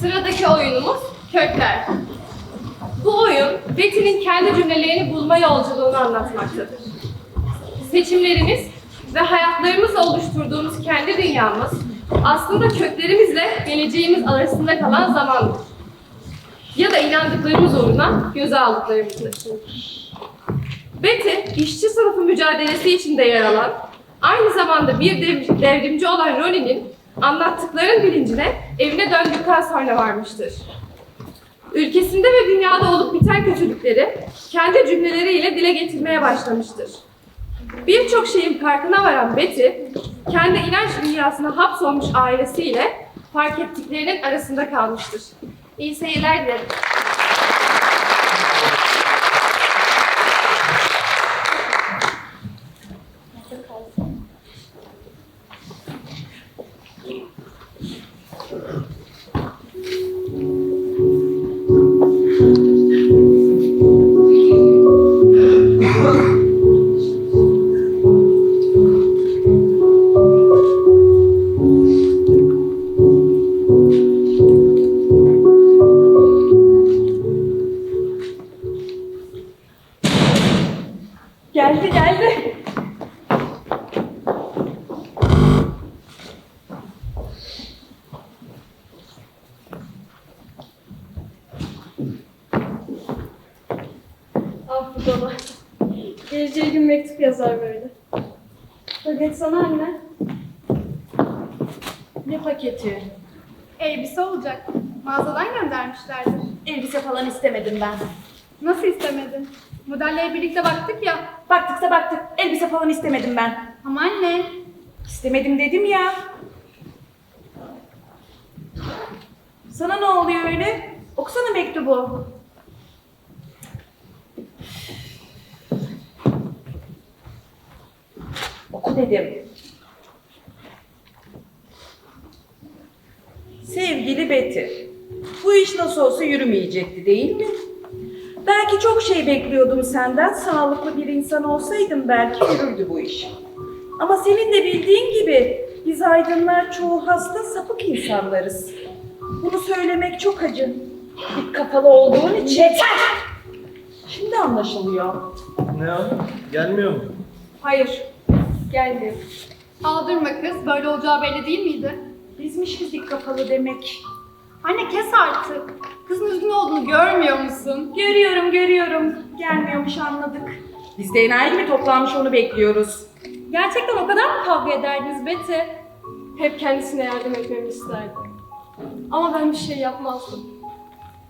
Sıradaki oyunumuz Kökler. Bu oyun Betty'nin kendi cümlelerini bulma yolculuğunu anlatmaktadır. Seçimlerimiz ve hayatlarımızla oluşturduğumuz kendi dünyamız aslında köklerimizle geleceğimiz arasında kalan zamandır. Ya da inandıklarımız uğruna göze aldıklarımızdır. Betty, işçi sınıfı mücadelesi içinde yer alan, aynı zamanda bir dev- devrimci olan Ronnie'nin anlattıkların bilincine evine döndükten sonra varmıştır. Ülkesinde ve dünyada olup biten kötülükleri kendi cümleleriyle dile getirmeye başlamıştır. Birçok şeyin farkına varan Betty, kendi inanç dünyasına hapsolmuş ailesiyle fark ettiklerinin arasında kalmıştır. İyi seyirler dilerim. Geldi geldi. Ah bu baba. Geleceği gün mektup yazar böyle. Paket sana anne. Ne paketi? Elbise olacak. Mağazadan göndermişlerdir. Elbise falan istemedim ben. Nasıl istemedin? Modellere birlikte baktık ya. Baktıksa baktık. Elbise falan istemedim ben. Ama anne, İstemedim dedim ya. Sana ne oluyor öyle? Okusana mektubu. Oku dedim. Sevgili Betty, bu iş nasıl olsa yürümeyecekti değil mi? Belki çok şey bekliyordum senden. Sağlıklı bir insan olsaydım belki yürürdü bu iş. Ama senin de bildiğin gibi biz aydınlar çoğu hasta sapık insanlarız. Bunu söylemek çok acı. Bir kafalı olduğun için. Yeter! Şimdi anlaşılıyor. Ne o? Gelmiyor mu? Hayır, gelmiyor. aldırma kız. Böyle olacağı belli değil miydi? Bizmişiz dik kafalı demek. Anne kes artık. Görüyorum görüyorum. Gelmiyormuş anladık. Biz de enayi mi toplanmış onu bekliyoruz. Gerçekten o kadar mı kavga ederdiniz Betty? Hep kendisine yardım etmemi isterdi. Ama ben bir şey yapmazdım.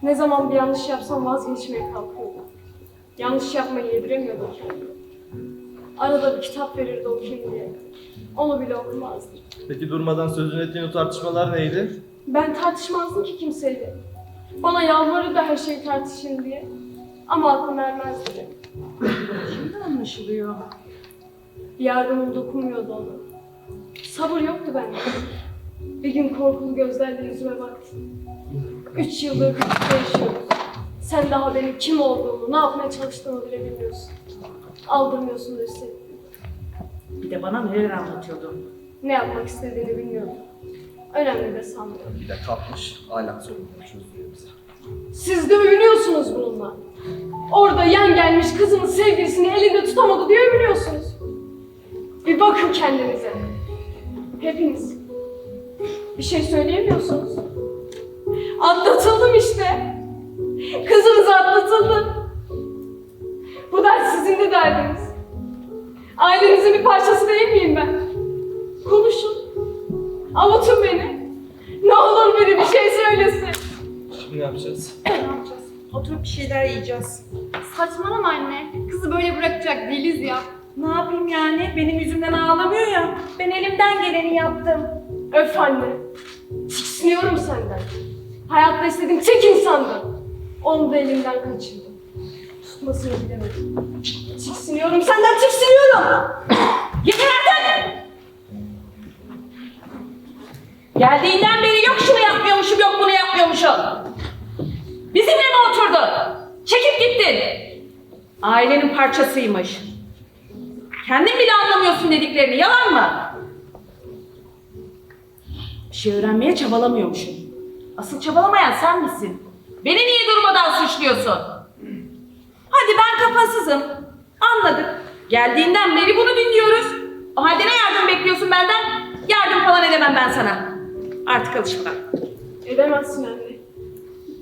Ne zaman bir yanlış yapsam vazgeçmeye kalkıyordu. Yanlış yapmayı yediremiyordum kendime. Arada bir kitap verirdi okuyayım diye. Onu bile okumazdım. Peki durmadan sözünü ettiğin o tartışmalar neydi? Ben tartışmazdım ki kimseyle. Bana yalvarırdı her şeyi tartışın diye. Ama aklım ermezdi. Şimdi anlaşılıyor. Yardımım dokunmuyordu ona. Sabır yoktu bende. Bir gün korkulu gözlerle yüzüme baktı. Üç yıldır birlikte yaşıyoruz. Sen daha benim kim olduğumu, ne yapmaya çalıştığımı bile bilmiyorsun. Aldırmıyorsun da üstelik. Bir de bana neler anlatıyordun. Ne yapmak istediğini bilmiyorum. Önemli de sanmıyorum. Bir de kalkmış hala sorunları çözüyor bize. Siz de övünüyorsunuz bununla. Orada yan gelmiş kızının sevgilisini elinde tutamadı diye övünüyorsunuz. Bir bakın kendinize. Hepiniz. Bir şey söyleyemiyorsunuz. Atlatıldım işte. Kızınız atlatıldı. Bu dert sizin de derdiniz. Ailenizin bir parçası değil miyim ben? Konuşun. Avutun beni. Ne olur biri bir şey söylesin. Şimdi ne yapacağız? Ne yapacağız? Oturup bir şeyler yiyeceğiz. Saçmalama anne. Kızı böyle bırakacak değiliz ya. Ne yapayım yani? Benim yüzümden ağlamıyor ya. Ben elimden geleni yaptım. Öf anne. Tiksiniyorum senden. Hayatta istediğim tek insandın. Onu da elimden kaçırdım. Tutmasını bilemedim. Tiksiniyorum senden tiksiniyorum. Yeter Geldiğinden beri yok şunu yapmıyormuşum, yok bunu yapmıyormuşum. Bizimle mi oturdun? Çekip gittin. Ailenin parçasıymış. Kendin bile anlamıyorsun dediklerini, yalan mı? Bir şey öğrenmeye çabalamıyormuşum. Asıl çabalamayan sen misin? Beni niye durmadan suçluyorsun? Hadi ben kafasızım. Anladık. Geldiğinden beri bunu dinliyoruz. O halde ne yardım bekliyorsun benden? Yardım falan edemem ben sana. Artık alış buna. Edemezsin anne.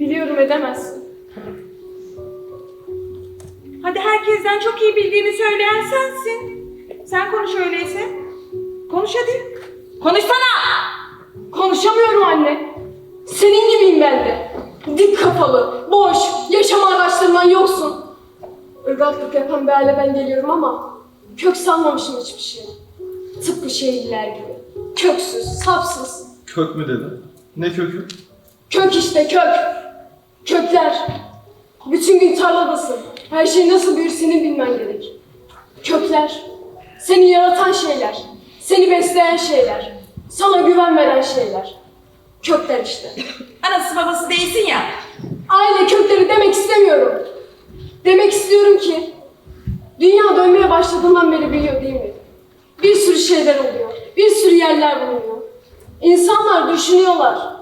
Biliyorum edemezsin. Hadi herkesten çok iyi bildiğini söyleyen sensin. Sen konuş öyleyse. Konuş hadi. Konuşsana! Konuşamıyorum anne. Senin gibiyim ben de. Dik kafalı, boş, yaşama araştırman yoksun. Irgatlık yapan bir aileden geliyorum ama kök salmamışım hiçbir şeye. Tıpkı şehirler gibi. Köksüz, sapsız. Kök mü dedin? Ne kökü? Kök işte kök. Kökler. Bütün gün tarladasın. Her şey nasıl büyür senin bilmen gerek. Kökler. Seni yaratan şeyler. Seni besleyen şeyler. Sana güven veren şeyler. Kökler işte. Anası babası değilsin ya. Aile kökleri demek istemiyorum. Demek istiyorum ki dünya dönmeye başladığından beri biliyor değil mi? Bir sürü şeyler oluyor. Bir sürü yerler bulunuyor. İnsanlar düşünüyorlar.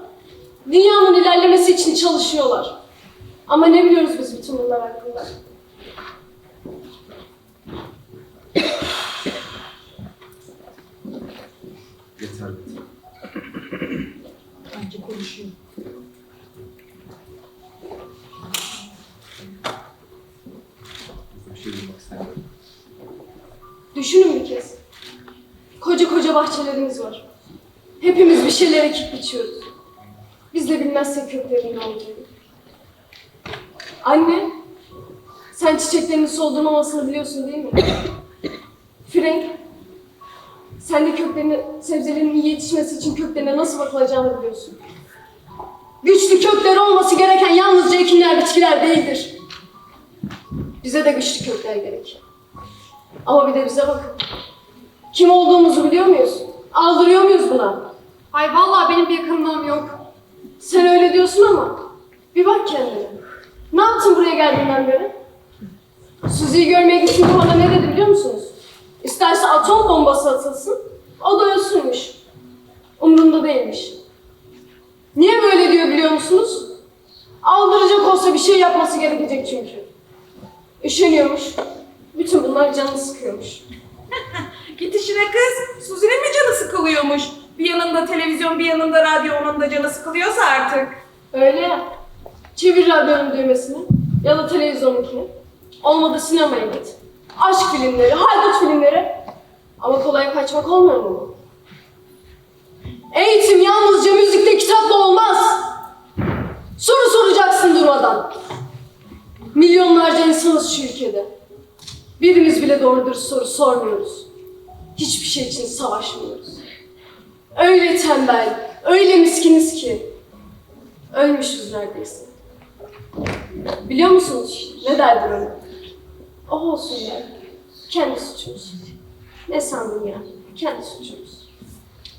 Dünyanın ilerlemesi için çalışıyorlar. Ama ne biliyoruz biz bütün bunlar hakkında? Yeter. Bence konuşuyor. Bir şey duymak istemiyorum. Düşünün bir kez. Koca koca bahçelerimiz var. Bir şeyler ekip biçiyoruz. Biz de bilmezsek köklerin ne. Anne, sen çiçeklerin soldurmamasını biliyorsun değil mi? Frank, sen de köklerinin, sebzelerin iyi yetişmesi için köklerine nasıl bakılacağını biliyorsun. Güçlü kökler olması gereken yalnızca ekinler, bitkiler değildir. Bize de güçlü kökler gerek. Ama bir de bize bakın. Kim olduğumuzu biliyor muyuz? Aldırıyor muyuz buna? Ay vallahi benim bir yakınlığım yok. Sen öyle diyorsun ama bir bak kendine. Ne yaptın buraya geldiğinden beri? Suzi'yi görmeye gittiğinde bana ne dedi biliyor musunuz? İsterse atom bombası atılsın, o da ölsünmüş. Umrunda değilmiş. Niye böyle diyor biliyor musunuz? Aldıracak olsa bir şey yapması gerekecek çünkü. Üşeniyormuş. Bütün bunlar canını sıkıyormuş. Git işine kız. Suzi'nin mi canı sıkılıyormuş? Bir yanında televizyon, bir yanında radyo, onun da canı sıkılıyorsa artık. Öyle ya. Çevir radyonun düğmesini ya da televizyonunkini. Olmadı sinemaya git. Aşk filmleri, haydut filmleri. Ama kolay kaçmak olmuyor mu? Eğitim yalnızca müzikte kitapla olmaz. Soru soracaksın durmadan. Milyonlarca insanız şu ülkede. Birimiz bile doğru soru sormuyoruz. Hiçbir şey için savaşmıyoruz. Öyle tembel, öyle miskiniz ki. Ölmüşüz neredeyse. Biliyor musunuz ne derdi öyle? O olsun ya. Kendi suçumuz. Ne sandın ya? Kendi suçumuz.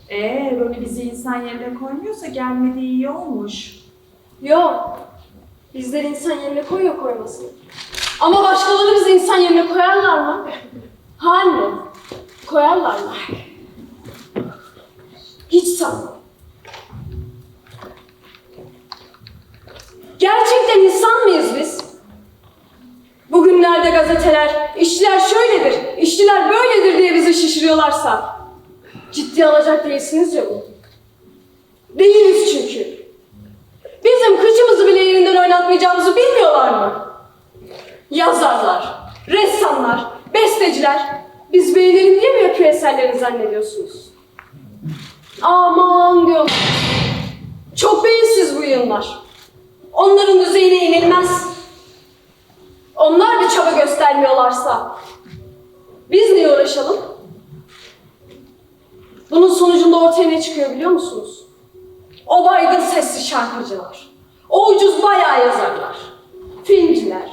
Ee, Roni bizi insan yerine koymuyorsa gelmediği iyi olmuş. Yo. Bizler insan yerine koyuyor koymasını. Ama başkaları bizi insan yerine koyarlar mı? Ha anne. Koyarlar mı? Hiç sanmam. Gerçekten insan mıyız biz? Bugünlerde gazeteler, işçiler şöyledir, işçiler böyledir diye bizi şişiriyorlarsa ciddi alacak değilsiniz ya bu. Değiliz çünkü. Bizim kıçımızı bile yerinden oynatmayacağımızı bilmiyorlar mı? Yazarlar, ressamlar, besteciler biz beğenelim diye mi yapıyor eserlerini zannediyorsunuz? Aman diyor. Çok beyinsiz bu yıllar. Onların düzeyine inilmez. Onlar bir çaba göstermiyorlarsa biz niye uğraşalım? Bunun sonucunda ortaya ne çıkıyor biliyor musunuz? O baygın sesli şarkıcılar. O ucuz bayağı yazarlar. Filmciler.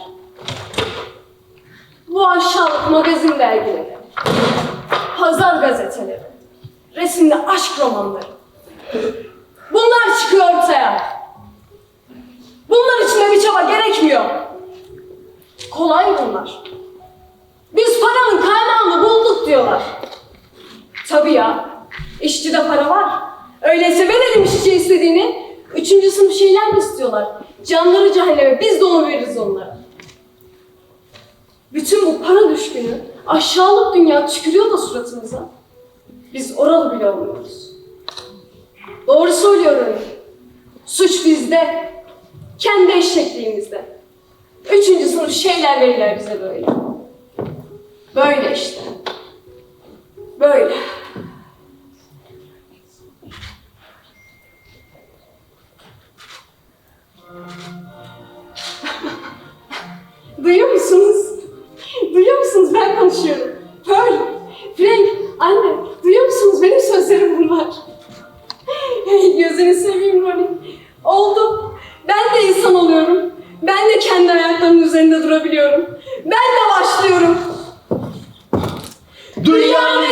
Bu aşağılık magazin dergileri. Pazar gazeteleri. Resimli aşk romanları. Bunlar çıkıyor ortaya. Bunlar için de bir çaba gerekmiyor. Kolay bunlar. Biz paranın kaynağını bulduk diyorlar. Tabii ya. İşçide para var. Öyleyse verelim işçi istediğini. Üçüncü sınıf şeyler mi istiyorlar? Canları cehenneme biz de onu veririz onlara. Bütün bu para düşkünü aşağılık dünya tükürüyor da suratımıza. Biz oralı bile olmuyoruz. Doğru söylüyorum. Suç bizde. Kendi eşekliğimizde. Üçüncü sınıf şeyler verirler bize böyle. Böyle işte. Böyle. Duyuyor musunuz? Duyuyor musunuz? Ben konuşuyorum. Böyle. Frank, anne, duyuyor musunuz? Benim sözlerim bunlar. Hey, gözünü seveyim Ronnie. Oldu. Ben de insan oluyorum. Ben de kendi ayaklarımın üzerinde durabiliyorum. Ben de başlıyorum. Dünyanın